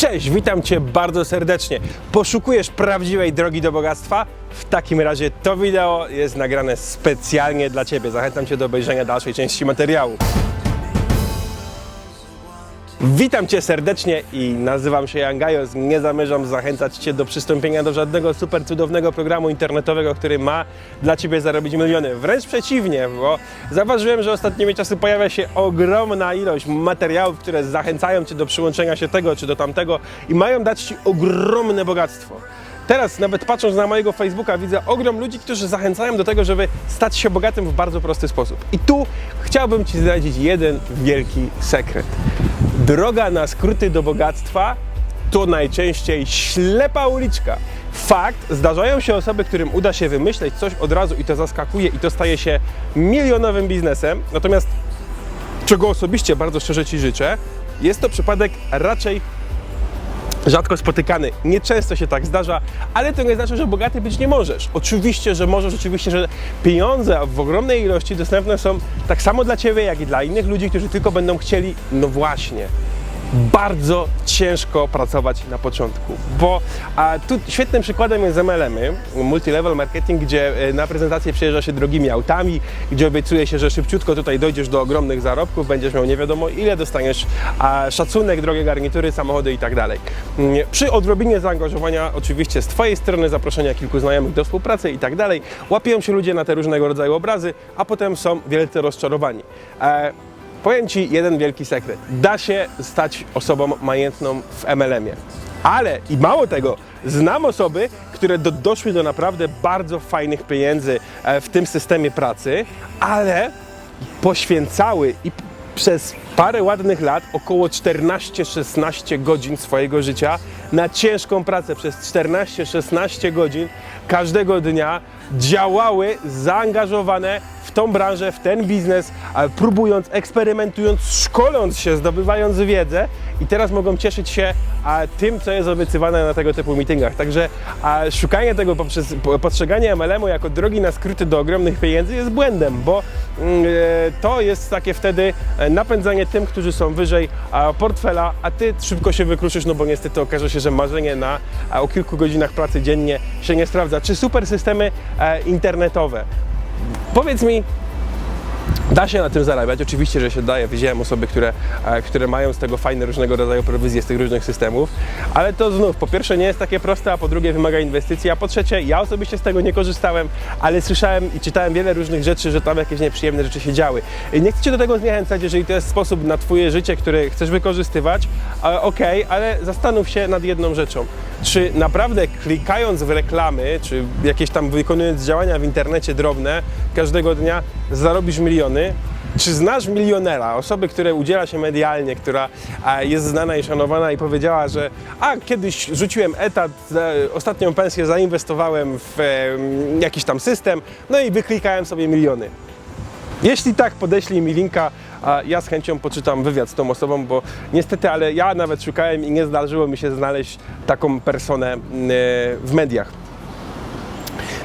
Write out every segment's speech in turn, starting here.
Cześć, witam Cię bardzo serdecznie. Poszukujesz prawdziwej drogi do bogactwa? W takim razie to wideo jest nagrane specjalnie dla Ciebie. Zachęcam Cię do obejrzenia dalszej części materiału. Witam Cię serdecznie i nazywam się Jan Gajos. Nie zamierzam zachęcać Cię do przystąpienia do żadnego super cudownego programu internetowego, który ma dla Ciebie zarobić miliony. Wręcz przeciwnie, bo zauważyłem, że ostatnimi czasy pojawia się ogromna ilość materiałów, które zachęcają Cię do przyłączenia się tego czy do tamtego i mają dać Ci ogromne bogactwo. Teraz nawet patrząc na mojego Facebooka widzę ogrom ludzi, którzy zachęcają do tego, żeby stać się bogatym w bardzo prosty sposób. I tu chciałbym Ci zdradzić jeden wielki sekret. Droga na skróty do bogactwa to najczęściej ślepa uliczka. Fakt, zdarzają się osoby, którym uda się wymyśleć coś od razu i to zaskakuje i to staje się milionowym biznesem. Natomiast czego osobiście bardzo szczerze Ci życzę, jest to przypadek raczej rzadko spotykany. Nieczęsto się tak zdarza, ale to nie znaczy, że bogaty być nie możesz. Oczywiście, że możesz, oczywiście, że pieniądze w ogromnej ilości dostępne są tak samo dla Ciebie, jak i dla innych ludzi, którzy tylko będą chcieli, no właśnie, bardzo ciężko pracować na początku, bo a tu świetnym przykładem jest MLM-y, multilevel marketing, gdzie e, na prezentację przyjeżdża się drogimi autami, gdzie obiecuje się, że szybciutko tutaj dojdziesz do ogromnych zarobków, będziesz miał nie wiadomo ile, dostaniesz a, szacunek, drogie garnitury, samochody i tak dalej. Mm, Przy odrobinie zaangażowania oczywiście z Twojej strony, zaproszenia kilku znajomych do współpracy i tak dalej, łapią się ludzie na te różnego rodzaju obrazy, a potem są wielce rozczarowani. E, Powiem Ci jeden wielki sekret. Da się stać osobą majętną w MLM-ie. Ale i mało tego, znam osoby, które do, doszły do naprawdę bardzo fajnych pieniędzy e, w tym systemie pracy, ale poświęcały i przez parę ładnych lat, około 14-16 godzin swojego życia na ciężką pracę. Przez 14-16 godzin każdego dnia działały zaangażowane w tą branżę, w ten biznes, próbując, eksperymentując, szkoląc się, zdobywając wiedzę i teraz mogą cieszyć się tym, co jest obiecywane na tego typu meetingach. Także szukanie tego poprzez po- postrzeganie MLM-u jako drogi na skróty do ogromnych pieniędzy jest błędem, bo mm, e, to jest takie wtedy e, napędzanie tym, którzy są wyżej portfela, a ty szybko się wykruszysz, no bo niestety okaże się, że marzenie na o kilku godzinach pracy dziennie się nie sprawdza. Czy super systemy e, internetowe? Powiedz mi, Da się na tym zarabiać, oczywiście, że się daje. Widziałem osoby, które, e, które mają z tego fajne różnego rodzaju prowizje z tych różnych systemów, ale to znów, po pierwsze nie jest takie proste, a po drugie wymaga inwestycji, a po trzecie ja osobiście z tego nie korzystałem, ale słyszałem i czytałem wiele różnych rzeczy, że tam jakieś nieprzyjemne rzeczy się działy. Nie chcę Cię do tego zniechęcać, jeżeli to jest sposób na Twoje życie, który chcesz wykorzystywać, e, okej, ale zastanów się nad jedną rzeczą. Czy naprawdę klikając w reklamy, czy jakieś tam wykonując działania w internecie drobne każdego dnia zarobisz miliony? Czy znasz milionera, osoby, które udziela się medialnie, która jest znana i szanowana i powiedziała, że a kiedyś rzuciłem etat, ostatnią pensję zainwestowałem w jakiś tam system, no i wyklikałem sobie miliony. Jeśli tak, podeślij mi linka, a ja z chęcią poczytam wywiad z tą osobą, bo niestety, ale ja nawet szukałem i nie zdarzyło mi się znaleźć taką personę mm, w mediach.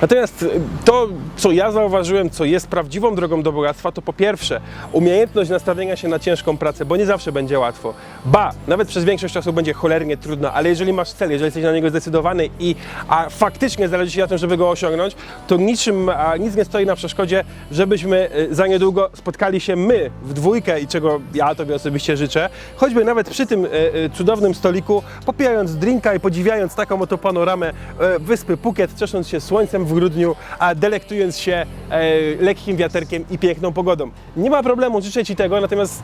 Natomiast y, to, co ja zauważyłem, co jest prawdziwą drogą do bogactwa, to po pierwsze umiejętność nastawienia się na ciężką pracę, bo nie zawsze będzie łatwo. Ba, nawet przez większość czasu będzie cholernie trudno, ale jeżeli masz cel, jeżeli jesteś na niego zdecydowany i a faktycznie zależy Ci na tym, żeby go osiągnąć, to niczym, a, nic nie stoi na przeszkodzie, żebyśmy y, za niedługo spotkali się my w dwójkę i czego ja Tobie osobiście życzę, choćby nawet przy tym y, cudownym stoliku, popijając drinka i podziwiając taką oto panoramę wyspy Phuket, ciesząc się słońcem w grudniu, a delektując się e, lekkim wiaterkiem i piękną pogodą. Nie ma problemu, życzę Ci tego, natomiast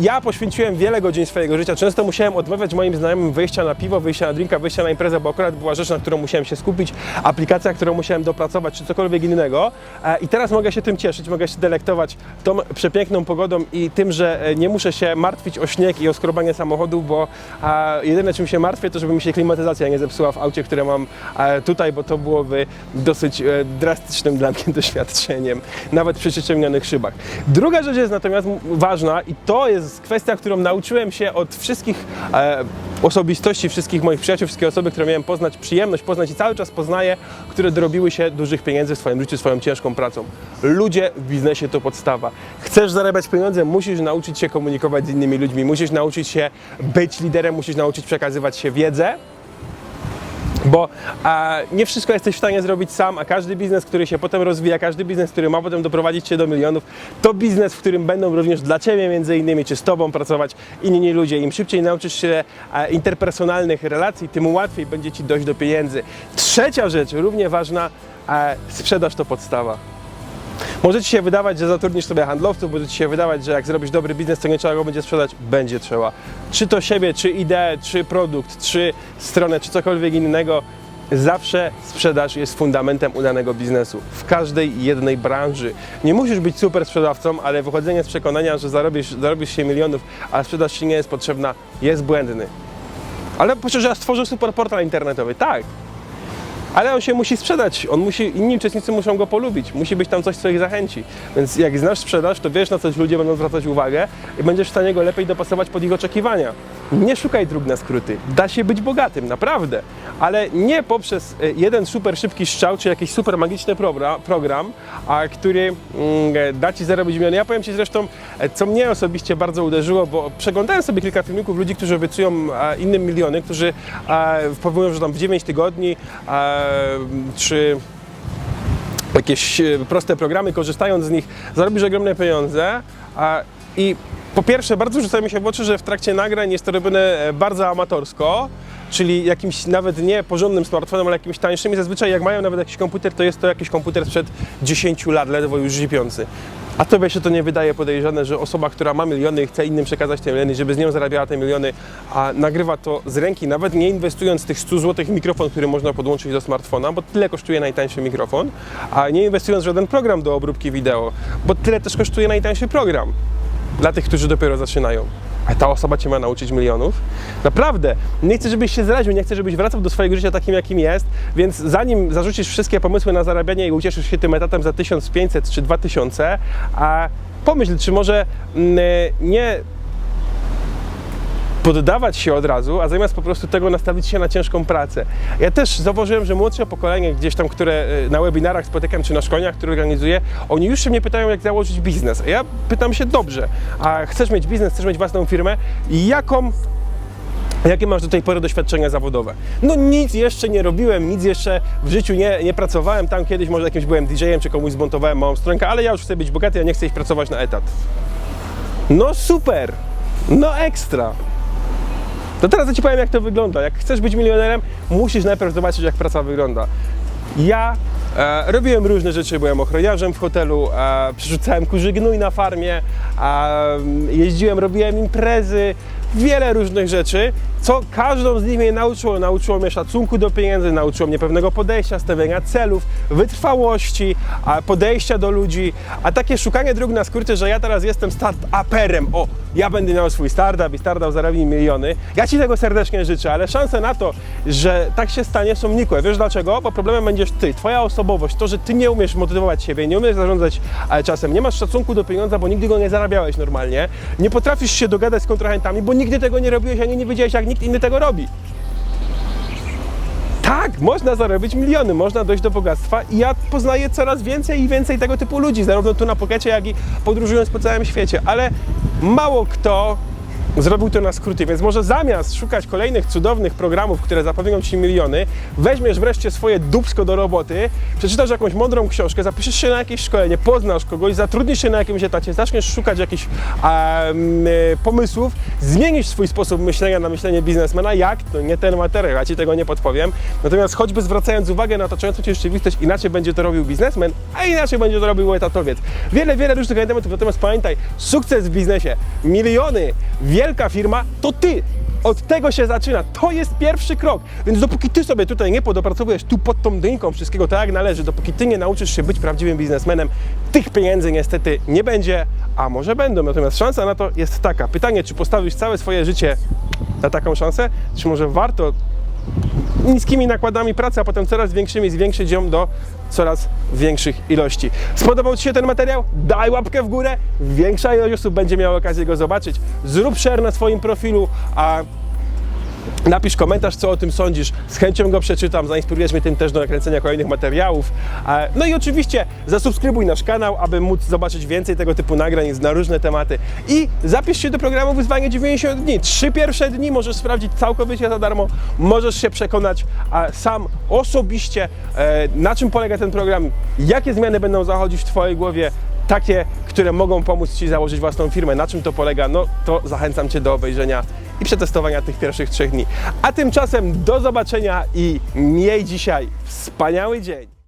ja poświęciłem wiele godzin swojego życia. Często musiałem odmawiać moim znajomym wyjścia na piwo, wyjścia na drinka, wyjścia na imprezę, bo akurat była rzecz, na którą musiałem się skupić, aplikacja, którą musiałem dopracować, czy cokolwiek innego. I teraz mogę się tym cieszyć, mogę się delektować tą przepiękną pogodą i tym, że e, nie muszę się martwić o śnieg i o skrobanie samochodu, bo jedyne czym się martwię, to żeby mi się klimatyzacja nie zepsuła w aucie, które mam tutaj, bo to byłoby dosyć dosyć e, drastycznym dla mnie doświadczeniem, nawet przy przyciemnionych szybach. Druga rzecz jest natomiast ważna i to jest kwestia, którą nauczyłem się od wszystkich e, osobistości, wszystkich moich przyjaciół, wszystkie osoby, które miałem poznać, przyjemność poznać i cały czas poznaję, które dorobiły się dużych pieniędzy w swoim życiu swoją ciężką pracą. Ludzie w biznesie to podstawa. Chcesz zarabiać pieniądze, musisz nauczyć się komunikować z innymi ludźmi, musisz nauczyć się być liderem, musisz nauczyć przekazywać się wiedzę, bo nie wszystko jesteś w stanie zrobić sam, a każdy biznes, który się potem rozwija, każdy biznes, który ma potem doprowadzić cię do milionów, to biznes, w którym będą również dla ciebie między innymi, czy z tobą pracować inni ludzie. Im szybciej nauczysz się interpersonalnych relacji, tym łatwiej będzie ci dojść do pieniędzy. Trzecia rzecz, równie ważna, a, sprzedaż to podstawa. Może ci się wydawać, że zatrudnisz sobie handlowców, może ci się wydawać, że jak zrobisz dobry biznes, to nie trzeba go będzie sprzedać. Będzie trzeba. Czy to siebie, czy ideę, czy produkt, czy stronę, czy cokolwiek innego. Zawsze sprzedaż jest fundamentem udanego biznesu. W każdej jednej branży. Nie musisz być super sprzedawcą, ale wychodzenie z przekonania, że zarobisz, zarobisz się milionów, a sprzedaż ci nie jest potrzebna, jest błędny. Ale przecież ja stworzę super portal internetowy. Tak, ale on się musi sprzedać, on musi, inni uczestnicy muszą go polubić, musi być tam coś, co ich zachęci. Więc jak znasz sprzedaż, to wiesz na co ludzie będą zwracać uwagę i będziesz w stanie go lepiej dopasować pod ich oczekiwania. Nie szukaj dróg na skróty, da się być bogatym, naprawdę, ale nie poprzez e, jeden super szybki strzał, czy jakiś super magiczny program, a który mm, da Ci zarobić miliony. Ja powiem Ci zresztą, co mnie osobiście bardzo uderzyło, bo przeglądałem sobie kilka filmików ludzi, którzy obiecują e, innym miliony, którzy e, powołują, że tam w 9 tygodni e, czy jakieś e, proste programy, korzystając z nich, zarobisz ogromne pieniądze. I po pierwsze, bardzo rzuca mi się w oczy, że w trakcie nagrań jest to robione e, bardzo amatorsko, czyli jakimś nawet nie porządnym smartfonem, ale jakimś tańszym. I zazwyczaj, jak mają nawet jakiś komputer, to jest to jakiś komputer sprzed 10 lat, ledwo już zipiący. A tobie się to nie wydaje podejrzane, że osoba, która ma miliony i chce innym przekazać te miliony, żeby z nią zarabiała te miliony, a nagrywa to z ręki, nawet nie inwestując tych 100 zł mikrofon, który można podłączyć do smartfona, bo tyle kosztuje najtańszy mikrofon, a nie inwestując w żaden program do obróbki wideo, bo tyle też kosztuje najtańszy program dla tych, którzy dopiero zaczynają. A ta osoba cię ma nauczyć milionów? Naprawdę, nie chcę, żebyś się zraził, nie chcę, żebyś wracał do swojego życia takim, jakim jest, więc zanim zarzucisz wszystkie pomysły na zarabianie i ucieszysz się tym etatem za 1500 czy 2000, a pomyśl, czy może mm, nie poddawać się od razu, a zamiast po prostu tego nastawić się na ciężką pracę. Ja też zauważyłem, że młodsze pokolenie gdzieś tam, które y, na webinarach spotykam, czy na szkoleniach, które organizuję, oni już się mnie pytają, jak założyć biznes. A ja pytam się, dobrze, a chcesz mieć biznes, chcesz mieć własną firmę i jaką Jakie masz do tej pory doświadczenia zawodowe? No nic jeszcze nie robiłem, nic jeszcze w życiu nie, nie pracowałem. Tam kiedyś może jakimś byłem DJ-em, czy komuś zmontowałem małą stronkę, ale ja już chcę być bogaty, ja nie chcę iść pracować na etat. No super! No ekstra! To teraz ja Ci powiem, jak to wygląda. Jak chcesz być milionerem, musisz najpierw zobaczyć, jak praca wygląda. Ja e, robiłem różne rzeczy, byłem ochroniarzem w hotelu, e, przerzucałem kurzy gnój na farmie, e, jeździłem, robiłem imprezy, wiele różnych rzeczy, co każdą z nich mnie nauczyło. Nauczyło mnie szacunku do pieniędzy, nauczyło mnie pewnego podejścia, stawiania celów, wytrwałości, a podejścia do ludzi, a takie szukanie dróg na skróty, że ja teraz jestem start-uperem, o, ja będę miał swój startup i startup zarobi miliony. Ja Ci tego serdecznie życzę, ale szanse na to, że tak się stanie są nikłe. Wiesz dlaczego? Bo problemem będziesz Ty, Twoja osobowość, to, że Ty nie umiesz motywować siebie, nie umiesz zarządzać e, czasem, nie masz szacunku do pieniądza, bo nigdy go nie zarabiałeś normalnie, nie potrafisz się dogadać z kontrahentami, bo nigdy tego nie robiłeś, ani nie wiedziałeś, jak nikt inny tego robi. Tak, można zarobić miliony, można dojść do bogactwa i ja poznaję coraz więcej i więcej tego typu ludzi, zarówno tu na Pokecie, jak i podróżując po całym świecie, ale mało kto zrobił to na skróty, więc może zamiast szukać kolejnych cudownych programów, które zapewnią Ci miliony, weźmiesz wreszcie swoje dupsko do roboty, przeczytasz jakąś mądrą książkę, zapiszesz się na jakieś szkolenie, poznasz kogoś, zatrudnisz się na jakimś etacie, zaczniesz szukać jakichś e, pomysłów, zmienisz swój sposób myślenia na myślenie biznesmena, jak? To nie ten materiał, ja Ci tego nie podpowiem. Natomiast choćby zwracając uwagę na otaczającą Cię rzeczywistość, inaczej będzie to robił biznesmen, a inaczej będzie to robił etatowiec. Wiele, wiele różnych elementów, natomiast pamiętaj, sukces w biznesie, miliony, wielka firma, to Ty! Od tego się zaczyna. To jest pierwszy krok. Więc dopóki ty sobie tutaj nie podopracowujesz tu pod tą dynką wszystkiego tak jak należy, dopóki ty nie nauczysz się być prawdziwym biznesmenem, tych pieniędzy niestety nie będzie, a może będą. Natomiast szansa na to jest taka. Pytanie, czy postawisz całe swoje życie na taką szansę, czy może warto niskimi nakładami pracy, a potem coraz większymi zwiększyć ją do coraz większych ilości. Spodobał Ci się ten materiał? Daj łapkę w górę, większa ilość osób będzie miała okazję go zobaczyć. Zrób share na swoim profilu, a Napisz komentarz, co o tym sądzisz. Z chęcią go przeczytam, zainspirujesz mnie tym też do nakręcenia kolejnych materiałów. E, No i oczywiście zasubskrybuj nasz kanał, aby móc zobaczyć więcej tego typu nagrań na różne tematy. I zapisz się do programu Wyzwanie 90 dni. Trzy pierwsze dni możesz sprawdzić całkowicie za darmo. Możesz się przekonać sam osobiście, e, na czym polega ten program, jakie zmiany będą zachodzić w Twojej głowie, takie, które mogą pomóc Ci założyć własną firmę. Na czym to polega? No to zachęcam Cię do obejrzenia i przetestowania tych pierwszych trzech dni. A tymczasem do zobaczenia i miej dzisiaj wspaniały dzień.